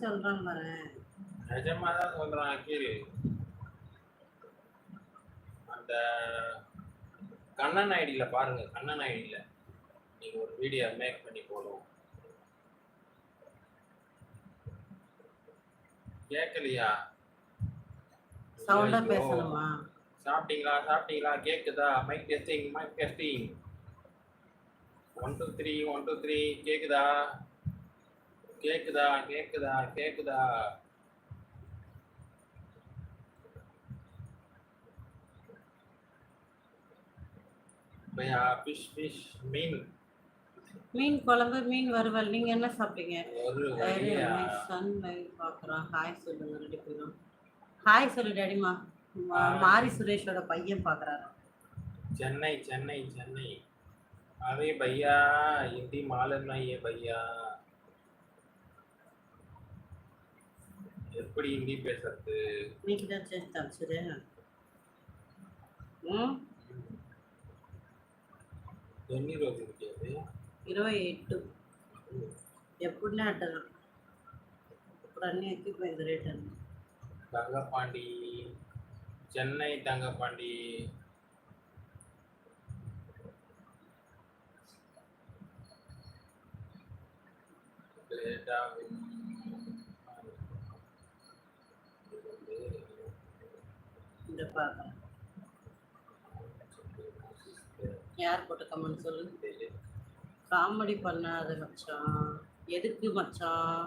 சொல்றேன் பாரு. நிஜமா தான் சொல்றான் அகில் அந்த கண்ணன் ஐடியில பாருங்க கண்ணன் ஐடியில நீங்க ஒரு வீடியோ மேக் பண்ணி போடுவோம் கேட்கலையா சவுண்டா. பேசணுமா? சாப்பிட்டீங்களா சாப்பிட்டீங்களா? கேக்குதா? Mic testing mic testing one two three one two three கேக்குதா? கேக்குதா கேக்குதா கேக்குதா பையா ஃபிஷ் ஃபிஷ் மீன் மீன் குழம்பு மீன் வறுவல் நீங்க என்ன சாப்பிட்டீங்க ஒரு சரி வழியா சன் லைவ் பார்க்குறோம் ஹாய் சொல்லுங்க ரெண்டு பேரும் ஹாய் சொல்லு டேடிமா Hi. மாரி சுரேஷோட பையன் பார்க்குறாரு चेन्नई चेन्नई चेन्नई अरे भैया हिंदी मालूम नहीं है भैया எப்படி ஹிந்தி பேசுறது నీకు தான் చేస్తాను సురే ఉమ్, ఎన్ని రోజులకి అది ఇరవై ఎట్టు ఎప్పుడునే అడ్డను ఇప్పుడు అన్నీ ఎక్కిపోయింది రేట్ అన్ని தங்கப்பாண்டி சென்னை தங்கப்பாண்டி லேட்டாகும். இந்த பார்க்குறேன் யார் போட்ட கமெண்ட் சொல்லு? காமெடி பண்ணாத மச்சான். எதுக்கு மச்சான்?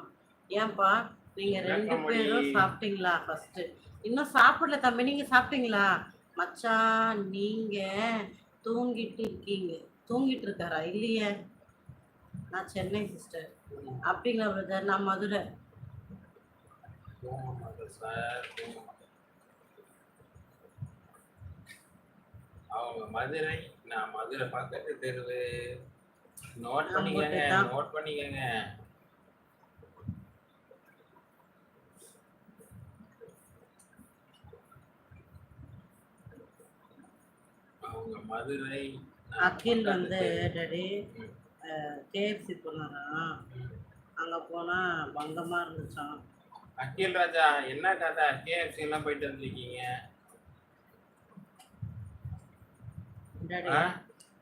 ஏன்பா நீங்க ரெண்டு? பேரும் சாப்பிட்டீங்களா ஃபர்ஸ்ட் இன்னும் சாப்பிடல தம்பி நீங்க சாப்பிட்டீங்களா? மச்சான் நீங்க தூங்கிட்டு இருக்கீங்க. தூங்கிட்டு இருக்காரா? இல்லையே. நான் சென்னை சிஸ்டர் அப்படிங்களா பிரதர் நான் மதுரை தூங்க மாட்டேன் சார் தூங்க மாட்டேன் அவங்க மதுரை நான் மதுரை பக்கத்து தெருவு நோட் பண்ணிக்கங்க. நோட் பண்ணிக்கங்க. அவங்க மதுரை அகில் வந்து. டேடி கேஎஃப்சி போனாராம். அங்க போனா பங்கமா இருந்துச்சாம். அகில் ராஜா என்ன கதை? கேஎஃப்சி எல்லாம் போயிட்டு வந்திருக்கீங்க.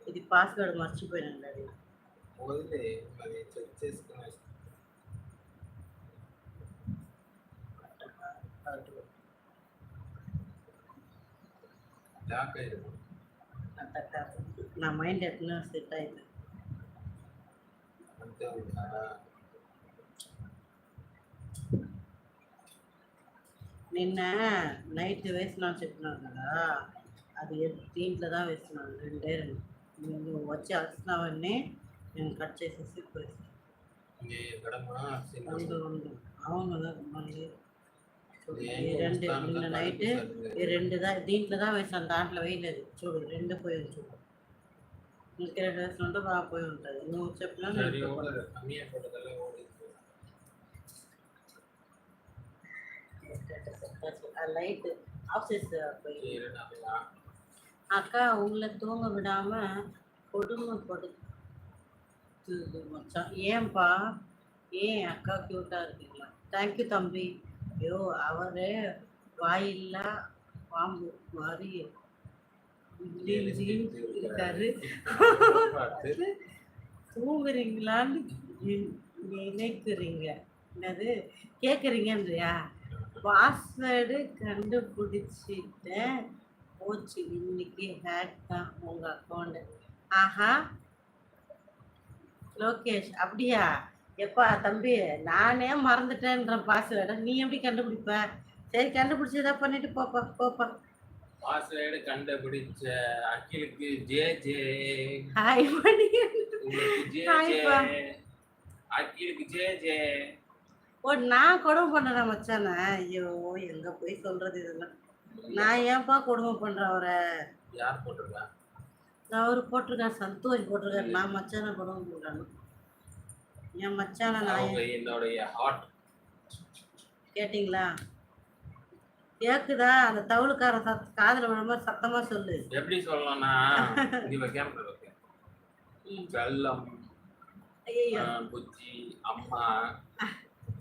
ఇది పాస్వర్డ్ మర్చిపోయాను డాడీ వదిలే మరి చెక్ చేసుకుని లాక్ అయ్యింది అంత కాదు నా మైండ్ ఎట్లా సెట్ అయింది అంతే ఉందా నిన్న నైట్ వేసినాను చెప్పినాను కదా అది ఎ- దీంట్లో దా వేసినాను రెండే రెండు నువ్వు వచ్చి అలసినావన్నీ నేను కట్ చేసేసి పోయిస్తాను ఇంకే ఎక్కడమ్మా ఉండు ఉండు అవును కదా మళ్ళీ చూడు, ఏం ఈ రెండు చూస్తాను నిన్న కదా, నైట్ కనిపిస్తుంది. ఈ రెండు దా దీంట్లో దా వేసాను దాంట్లో వేయలేదు చూడు రెండు పోయింది చూడు ఇంక రెండు వేసినట్టు బాగా పోయి ఉంటుంది నువ్వు చెప్పినా నేను சரி చెప్పను. ஓடுது கம்மியா போட்டதெல்லாம் ஓடுது ఆ లైట్ ఆఫ్ చేసి పోయి அக்கா உங்களை தூங்க விடாமல் கொடுமைப்படுத்துது மச்சான். ஏன்பா? ஏன் அக்கா க்யூட்டாக இருக்கீங்களா? தேங்க்யூ தம்பி. ஐயோ அவரே வாயில்லா பாம்பு மாதிரி இருக்காரு தூங்குறீங்களான்னு நினைக்கிறீங்க. என்னது? கேட்குறீங்கன்றியா பாஸ்வேர்டு கண்டுபிடிச்சிட்டேன். போச்சு. இன்னைக்கு ஹேக் தான் உங்க அக்கௌண்ட் ஆஹா. லோகேஷ் அப்படியா? எப்பா தம்பி நானே மறந்துட்டேன்ற பாஸ்வேர்டை நீ எப்படி கண்டுபிடிப்ப? சரி கண்டுபிடிச்சதா பண்ணிட்டு போப்பா போப்பா. பாஸ்வேர்டு கண்டுபிடிச்ச அகிலுக்கு ஜே ஜே. ஹாய் பண்ணி ஜே ஜே. அகிலுக்கு ஜே ஜே. ஓ நான் கொடுமை பண்ணுறேன் மச்சானே. ஐயோ எங்க போய் சொல்றது இதெல்லாம்? நான் ஏன்பா கொடுமை பண்றேன் அவரை? யார் போட்டிருக்கா? நான் அவரு போட்டிருக்கேன் சந்தோஷ் போட்டிருக்காரு. நான் மச்சானை கொடுமை பண்றேன் என் மச்சானை நான் அவங்க என்னுடைய ஹார்ட் கேட்டிங்களா? கேக்குதா? அந்த தவுளுக்கார சத் காதுல விழுமா சத்தமா சொல்லு. எப்படி சொல்லணும்னா இங்க கேமரா வைக்க. வெள்ளம் புச்சி அம்மா